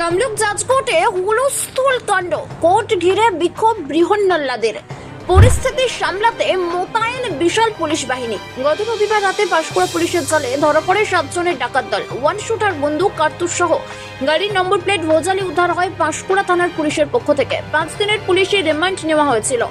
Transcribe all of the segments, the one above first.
তমলুক জাজ কোর্টে হুলস্থুল কাণ্ড। কোর্ট ঘিরে বিক্ষোভ বৃহন্নল্লাদের। পরিস্থিতি সামলাতে মোতায়েন বিশাল পুলিশ বাহিনী। গত রবিবার রাতে পাঁশকুড়া পুলিশের জলে ধরা পড়ে সাতজনের ডাকাত দল। ওয়ান শুটার বন্দুক কার্তুস সহ গাড়ির নম্বর প্লেট ভোজালি উদ্ধার হয় পাঁশকুড়া থানার পুলিশের পক্ষ থেকে। পাঁচ দিনের পুলিশের রিমান্ড নেওয়া হয়েছিল।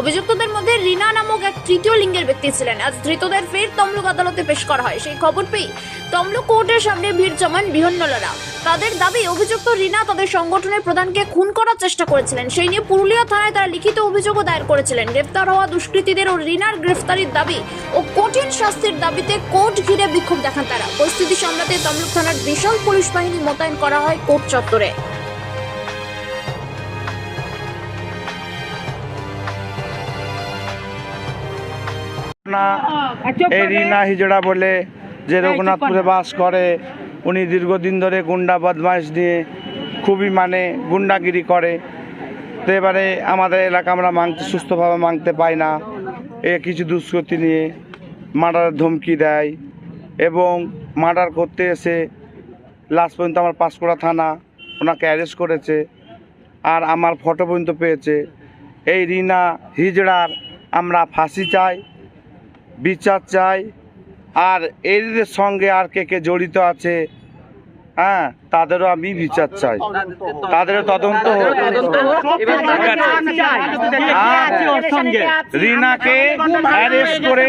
অভিযুক্তদের মধ্যে রিনা নামক এক তৃতীয় লিঙ্গের ব্যক্তি ছিলেন। আজ ধৃতদের ফের তমলুক আদালতে পেশ করা হয়। সেই খবর পেয়ে তমলুক কোর্টের সামনে ভিড় জমান বিহন্নলারা। তাদের দাবি, অভিযুক্ত রিনা তাদের সংগঠনের প্রধানকে খুন করার চেষ্টা করেছিলেন। সেই নিয়ে পুরুলিয়া থানায় তারা লিখিত অভিযোগও দায়ের করেছিলেন। গ্রেফতার হওয়া দুষ্কৃতীদের ও রিনার গ্রেফতারির দাবি ও কঠিন শাস্তির দাবিতে কোর্ট ঘিরে বিক্ষোভ দেখান তারা। পরিস্থিতি সামলাতে তমলুক থানার বিশাল পুলিশ বাহিনী মোতায়েন করা হয় কোর্ট চত্বরে। এই রিনা হিজড়া বলে যে রঘুনাথপুরে বাস করে উনি দীর্ঘদিন ধরে গুন্ডা বদমাইশ নিয়ে খুবই মানে গুন্ডাগিরি করে। তো এবারে আমাদের এলাকা আমরা মাংতে সুস্থভাবে মাংতে পাই না। এ কিছু দুষ্কৃতি নিয়ে মার্ডারের ধমকি দেয় এবং মার্ডার করতে এসে লাস্ট পর্যন্ত আমার পাঁশকুড়া থানা ওনাকে অ্যারেস্ট করেছে আর আমার ফটো পর্যন্ত পেয়েছে। এই রিনা হিজড়ার আমরা ফাঁসি চাই, বিচার চাই, আর এর সঙ্গে আর কে কে জড়িত আছে হ্যাঁ তাদেরও আমি বিচার চাই। তাদেরও তদন্ত হোক। রিনাকে অ্যারেস্ট করে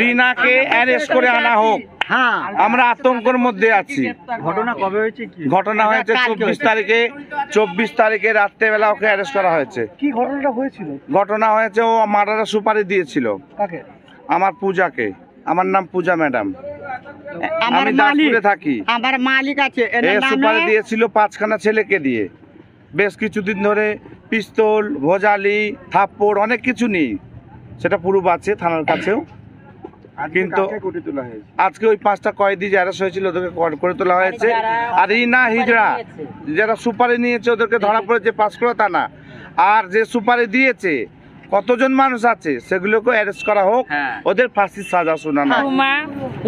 রিনাকে অ্যারেস্ট করে আনা হোক। হ্যাঁ। আমরা আতঙ্কের মধ্যে আছি। ঘটনা কবে হয়েছে কি? ঘটনা হয়েছে চব্বিশ তারিখে চব্বিশ তারিখে রাত্রেবেলা ওকে অ্যারেস্ট করা হয়েছে। কি ঘটনাটা হয়েছিল? ঘটনা হয়েছে ও মার্ডারের সুপারি দিয়েছিল। আমার পূজাকে। আমার নাম পূজা ম্যাডাম। আমার মালিক থাকি। আমার মালিক আছে এ সুপারি দিয়েছিল পাঁচখানা ছেলেকে দিয়ে। বেশ কিছুদিন ধরে পিস্তল ভোজালি থাপ্পড় অনেক কিছু নেই। সেটা পুরুপ আছে থানার কাছেও। কিন্তু আজকে ওই পাঁচটা কয়েদি যারা হয়েছিল ওদেরকে করে তোলা হয়েছে। আর রিনা হিজড়া। যারা সুপারি নিয়েছে ওদেরকে ধরা পড়েছে পাঁচকুড়া থানা আর যে সুপারি দিয়েছে কতজন মানুষ আছে? সেগুলোকে অ্যারেস্ট করা হোক ওদের ফাঁসির সাজা শোনানো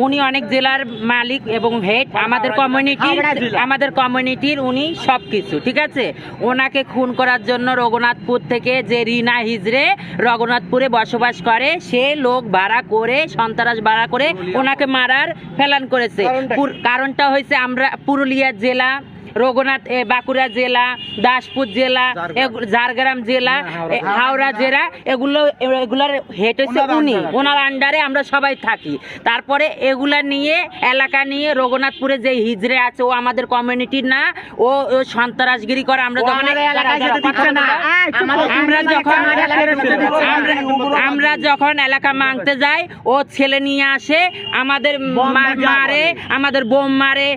উনি অনেক জেলার মালিক এবং হেড। আমাদের কমিউনিটির আমাদের কমিউনিটির উনি সব কিছু ঠিক আছে? ওনাকে খুন করার জন্য রঘুনাথপুর থেকে যে রিনা হিজড়ে রঘুনাথপুরে বসবাস করে সে লোক ভাড়া করে সন্ত্রাস ভাড়া করে ওনাকে মারার ফেলান করেছে। কারণটা হয়েছে আমরা পুরুলিয়া জেলা রঘুনাথ বাঁকুড়া জেলা দাসপুর জেলা ঝাড়গ্রাম। জেলা হাওড়া জেলা। এগুলো এগুলার হেড হচ্ছে উনি। ওনার আন্ডারে আমরা সবাই থাকি। তারপরে এগুলা নিয়ে এলাকা নিয়ে রঘুনাথপুরে যে হিজড়ে আছে ও আমাদের কমিউনিটির না ও সন্ত্রাসগিরি করে। আমরা যখন আমরা যখন আমরা- যখন এলাকা মাংতে যাই ও ছেলে নিয়ে আসে আমাদের মা- মারে আমাদের বোম মারে।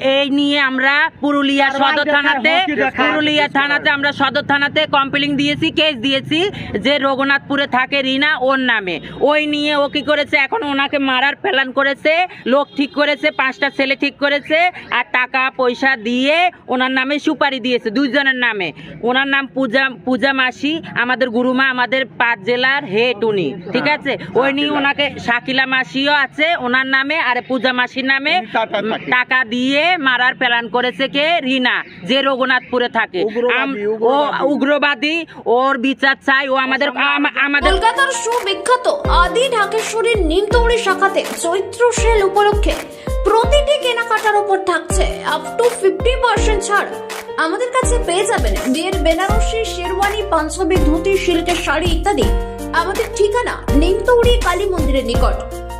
এই নিয়ে আমরা পুরুলিয়া সদর থানাতে পুরুলিয়া থানাতে আমরা সদর থানাতে কমপ্লেন দিয়েছি কেস দিয়েছি যে রঘুনাথপুরে থাকে রিনা ওর নামে। ওই নিয়ে ও কি করেছে এখন ওনাকে মারার প্ল্যান করেছে লোক ঠিক করেছে পাঁচটা ছেলে ঠিক করেছে আর টাকা পয়সা দিয়ে ওনার নামে সুপারি দিয়েছে দুইজনের নামে। ওনার নাম পূজা পূজা মাসি আমাদের গুরুমা আমাদের পাঁচ জেলার হেড উনি ঠিক আছে? ওই নিয়ে ওনাকে শাকিলা মাসিও আছে ওনার নামে আর পূজা মাসির নামে টাকা দিয়ে মারার প্ল্যান করেছে কে? রিনা যে রঘুনাথপুরে থাকে। ও উগ্রবাদী। ওর বিচার চাই ও আমাদের আমাদের কলকাতার সুবিখ্যাত আদি ঢাকেশ্বরীর নিমতৌড়ি শাখাতে চৈত্র সেল উপলক্ষে প্রতিটি কেনাকাটার উপর থাকছে আপ টু ফিফটি পার্সেন্ট ছাড়। আমাদের কাছে পেয়ে যাবেন বিয়ের বেনারসি শেরওয়ানি পাঞ্জাবি ধুতি সিল্কের শাড়ি ইত্যাদি। আমাদের ঠিকানা নিমতৌড়ি কালী মন্দিরের নিকট।